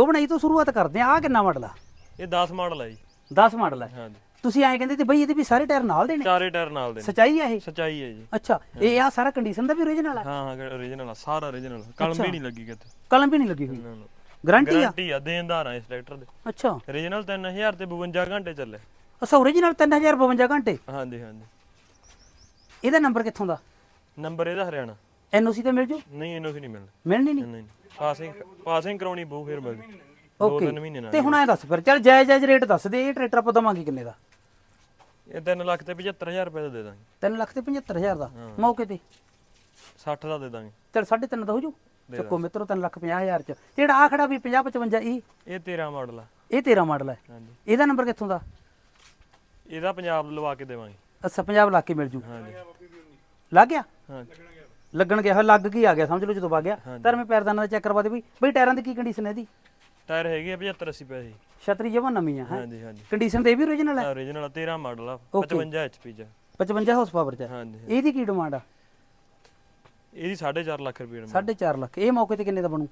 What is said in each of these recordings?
ਉਹ ਬਣਾਈ ਤੋਂ ਸ਼ੁਰੂਆਤ ਕਰਦੇ ਆ ਆ ਕਿੰਨਾ ਮਾਡਲ ਆ? ਇਹ 10 ਮਾਡਲ ਹੈ ਜੀ। 10 ਮਾਡਲ ਹੈ ਹਾਂਜੀ। ਤੁਸੀਂ ਐਂ ਕਹਿੰਦੇ ਤੇ ਬਈ ਇਹਦੇ ਵੀ ਸਾਰੇ ਟਾਇਰ ਨਾਲ ਦੇ ਨੇ? ਚਾਰੇ ਟਾਇਰ ਨਾਲ ਦੇ ਨੇ। ਸਚਾਈ ਆ ਇਹ? ਸਚਾਈ ਹੈ ਜੀ। ਅੱਛਾ ਇਹ ਆ ਸਾਰਾ ਕੰਡੀਸ਼ਨ ਦਾ ਵੀ ਓਰੀਜਨਲ ਆ? ਹਾਂ ਹਾਂ origignal ਆ ਸਾਰਾ origignal। ਕਲਮ ਵੀ ਨਹੀਂ ਲੱਗੀ ਕਿਤੇ। ਕਲਮ ਵੀ ਨਹੀਂ ਲੱਗੀ ਹੋਈ। ਗਾਰੰਟੀ ਆ? ਗਾਰੰਟੀ ਆ ਦੇਣਦਾਰ ਆ ਇਸ ਟਰੈਕਟਰ ਦੇ। ਅੱਛਾ। Origignal 3000 ਤੇ 52 ਘੰਟੇ ਚੱਲੇ। ਅੱਛਾ ਓਰੀਜਨਲ 3052 ਘੰਟੇ? ਹਾਂਜੀ ਹਾਂਜੀ। ਇਹਦਾ ਨੰਬਰ ਕਿੱਥੋਂ ਦਾ? ਨੰਬਰ ਇਹਦਾ ਹਰਿਆਣਾ। ਐਨਓਸੀ ਤੇ ਮਿਲ ਜੂ? ਨਹੀਂ ਇਹਨੂੰ ਨਹੀਂ ਮਿਲਣਾ ਮਿਲਣੀ ਨਹੀਂ? ਨਹੀਂ ਪਾਸਿੰਗ ਪਾਸਿੰਗ ਕਰਾਉਣੀ ਬਹੁ ਫਿਰ ਮਿਲ ਦੋ ਤਿੰਨ ਮਹੀਨੇ ਨਾਲ ਤੇ ਹੁਣ ਐ ਦੱਸ ਫਿਰ ਚੱਲ ਜਾਇਜ਼ ਜਾਇਜ਼ ਰੇਟ ਦੱਸ ਦੇ ਇਹ ਟਰੈਕਟਰ ਆਪਾਂ ਦਵਾਂਗੇ ਕਿੰਨੇ ਦਾ? ਇਹ 3 ਲੱਖ ਤੇ 75000 ਰੁਪਏ ਦਾ ਦੇ ਦਾਂਗੇ। 3 ਲੱਖ ਤੇ 75000 ਦਾ? ਮੌਕੇ ਤੇ? 60 ਦਾ ਦੇ ਦਾਂਗੇ। ਚੱਲ 3.5 ਦਾ ਹੋ ਜੂ। ਚੱਕੋ ਮਿੱਤਰੋ 3 ਲੱਖ 50000 ਚ। ਜਿਹੜਾ ਆ ਖੜਾ ਵੀ 50 55 ਇਹ ਇਹ 13 ਮਾਡਲ ਆ। ਇਹ 13 ਮਾਡਲ ਹੈ ਹਾਂਜੀ। ਇਹਦਾ ਨੰਬਰ ਕਿੱਥੋਂ ਦਾ? ਇਹਦਾ ਪੰਜਾਬ ਲਵਾ ਕੇ ਦੇਵਾਂਗੇ। ਅੱਛਾ ਪੰਜਾਬ ਲਾ ਕੇ ਮਿਲ ਜੂ। ਹਾਂਜੀ। ਲੱਗ ਗਿਆ? ਹਾਂ। ਲੱਗਣ ਗਿਆ ਹੋਇਆ, ਲੱਗ ਕੀ ਆ ਗਿਆ ਸਮਝ ਲਓ ਜਦੋਂ ਵਗ ਗਿਆ। ਧਰਮੇ ਮੈਂ ਪੈਰਦਾਨਾਂ ਦਾ ਚੈੱਕ ਕਰਵਾ ਦੇ ਬਈ ਬਈ ਟਾਇਰਾਂ ਦੀ ਕੀ ਕੰਡੀਸ਼ਨ ਹੈ ਇਹਦੀ? ਟਾਇਰ ਹੈਗੇ ਆ 75 80 ਪੈਸੇ ਛਤਰੀ ਜਮਾ ਨਵੀਂ ਆ ਹੈ? ਹਾਂਜੀ ਹਾਂਜੀ। ਕੰਡੀਸ਼ਨ ਤੇ ਇਹ ਵੀ ਓਰੀਜਨਲ ਹੈ? origignal ਆ 13 ਮਾਡਲ ਆ Okay. 55 HP ਚ। 55 ਹਾਰਸ ਪਾਵਰ ਚ ਹਾਂਜੀ ਇਹਦੀ ਕੀ ਡਿਮਾਂਡ ਆ? ਇਹਦੀ 4.5 ਲੱਖ ਰੁਪਏ ਦੀ 4.5 ਲੱਖ। ਇਹ ਮੌਕੇ ਤੇ ਕਿੰਨੇ ਦਾ ਬਣੂ?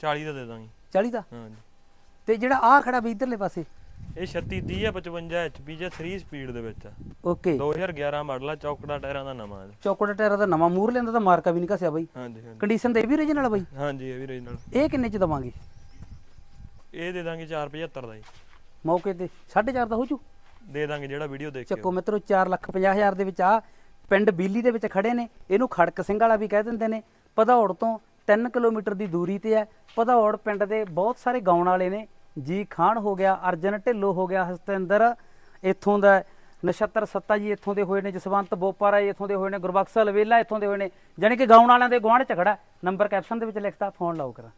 40 ਦਾ ਦੇ ਦਾਂਗੇ। 40 ਦਾ? ਹਾਂਜੀ। ਤੇ ਜਿਹੜਾ ਆ ਖੜਾ ਵੀ ਇਧਰਲੇ ਪਾਸੇ ਇਹ 36 30 ਆ 55 HP ਚ 3 ਸਪੀਡ ਦੇ ਵਿੱਚ। ਆ ਓਕੇ 2011 ਮਾਡਲ ਆ ਚੌਕੜਾ ਟਾਇਰਾਂ ਦਾ ਨਵਾਂ ਹੈ ਚੌਕੜਾ ਟਾਇਰ ਦਾ ਨਵਾਂ ਮੂਰ ਲੈਂਦਾ ਤਾਂ ਮਾਰਕਾ ਵੀ ਨਹੀਂ ਘਸਿਆ ਬਈ। ਹਾਂਜੀ ਹਾਂਜੀ। ਕੰਡੀਸ਼ਨ ਤੇ ਇਹ ਵੀ ਓਰੀਜਨਲ ਆ ਬਈ? ਹਾਂਜੀ ਇਹ ਵੀ origignal ਇਹ ਕਿੰਨੇ ਚ ਦਵਾਂਗੇ? ਇਹ ਦੇ ਦਾਂਗੇ 475 ਦਾ ਜੀ। ਮੌਕੇ ਤੇ 4.5 ਦਾ ਹੋ ਜੂ। ਦੇ ਦਾਂਗੇ ਜਿਹੜਾ ਵੀਡੀਓ ਦੇਖ ਕੇ ਚੱਕੋ ਮਿੱਤਰੋ 4 ਲੱਖ 50 ਹਜ਼ਾਰ ਦੇ ਵਿੱਚ ਆ। ਪਿੰਡ ਬੀਲੀ ਦੇ ਵਿੱਚ ਖੜੇ ਨੇ। ਇਹਨੂੰ ਖੜਕ ਸਿੰਘ ਵਾਲਾ ਵੀ ਕਹਿ ਦਿੰਦੇ ਨੇ। ਭਦੌੜ ਤੋਂ 3 ਕਿਲੋਮੀਟਰ ਦੀ ਦੂਰੀ ਤੇ ਹੈ ਭਦੌੜ ਪਿੰਡ ਦੇ ਬਹੁਤ ਸਾਰੇ ਗਾਉਣ ਵਾਲੇ ਨੇ। ਜੀ ਖਾਨ ਹੋ ਗਿਆ, ਅਰਜਨ ਢਿੱਲੋਂ ਹੋ ਗਿਆ ਹਸਤਿੰਦਰ। ਇੱਥੋਂ ਦਾ ਨਛੱਤਰ ਸੱਤਾ ਜੀ ਇੱਥੋਂ ਦੇ ਹੋਏ ਨੇ, ਜਸਵੰਤ ਬੋਪਾਰਾ ਜੀ ਇੱਥੋਂ ਦੇ ਹੋਏ ਨੇ, ਗੁਰਬਖਸ਼ ਲਵੇਲਾ ਇੱਥੋਂ ਦੇ ਹੋਏ ਨੇ, ਜਾਣੀ ਕਿ ਗਾਉਣ ਵਾਲਿਆਂ ਦੇ ਗੁਆਂਢ ਚ ਖੜਾ ਨੰਬਰ ਕੈਪਸ਼ਨ ਦੇ ਵਿੱਚ ਲਿਖਤਾ, ਫੋਨ ਲਾਓ ਕਰਾਂ।